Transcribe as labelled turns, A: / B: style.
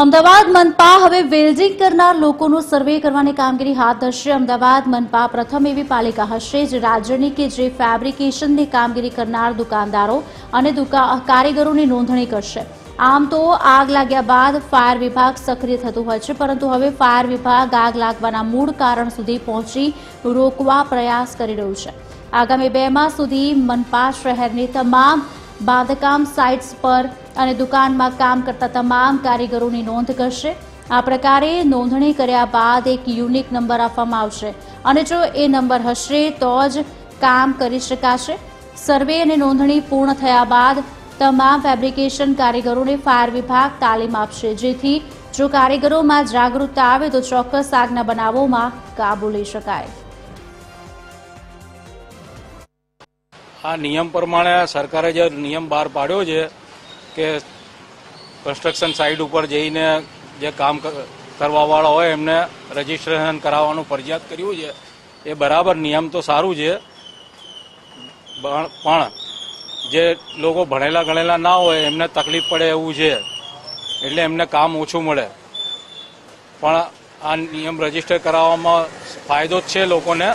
A: અમદાવાદ મનપા હવે વેલ્ડિંગ કરનાર લોકોનું સર્વે કરવાની કામગીરી હાથ ધરશે. અમદાવાદ મનપા પ્રથમ એવી પાલિકા હશે જે રાજ્યની કે જે ફેબ્રિકેશનની કામગીરી કરનાર દુકાનદારો અને કારીગરોની નોંધણી કરશે. આમ તો આગ લાગ્યા બાદ ફાયર વિભાગ સક્રિય થતું હોય છે, પરંતુ હવે ફાયર વિભાગ આગ લાગવાના મૂળ કારણ સુધી પહોંચી રોકવા પ્રયાસ કરી રહ્યું છે. આગામી બે માસ સુધી મનપા શહેરની તમામ બાંધકામ સાઇટ્સ પર અને દુકાનમાં કામ કરતા તમામ કારીગરોની નોંધ કરશે. આ પ્રકારે નોંધણી કર્યા બાદ એક યુનિક નંબર આપવામાં આવશે. અને જો એ નંબર હશે તો જ કામ કરી શકાશે. સર્વે અને નોંધણી પૂર્ણ થયા બાદ તમામ ફેબ્રિકેશન કારીગરોને ફાયર વિભાગ તાલીમ આપશે. જેથી જો કારીગરોમાં જાગૃતતા આવે તો ચોક્કસ આગના બનાવોમાં કાબુ લઈ શકાય.
B: આ નિયમ પ્રમાણે સરકારે જે નિયમ બહાર પાડ્યો છે કે કન્સ્ટ્રક્શન સાઇટ ઉપર જઈને જે કામ કરવાવાળા હોય એમને રજીસ્ટ્રેશન કરાવવાનું ફરજિયાત કર્યું છે. એ બરાબર નિયમ તો સારું છે. પણ જે લોકો ભણેલા ગણેલા ના હોય એમને તકલીફ પડે એવું છે. એટલે એમને કામ ઓછું મળે. પણ આ નિયમ રજિસ્ટર કરાવવામાં ફાયદો જ છે લોકોને.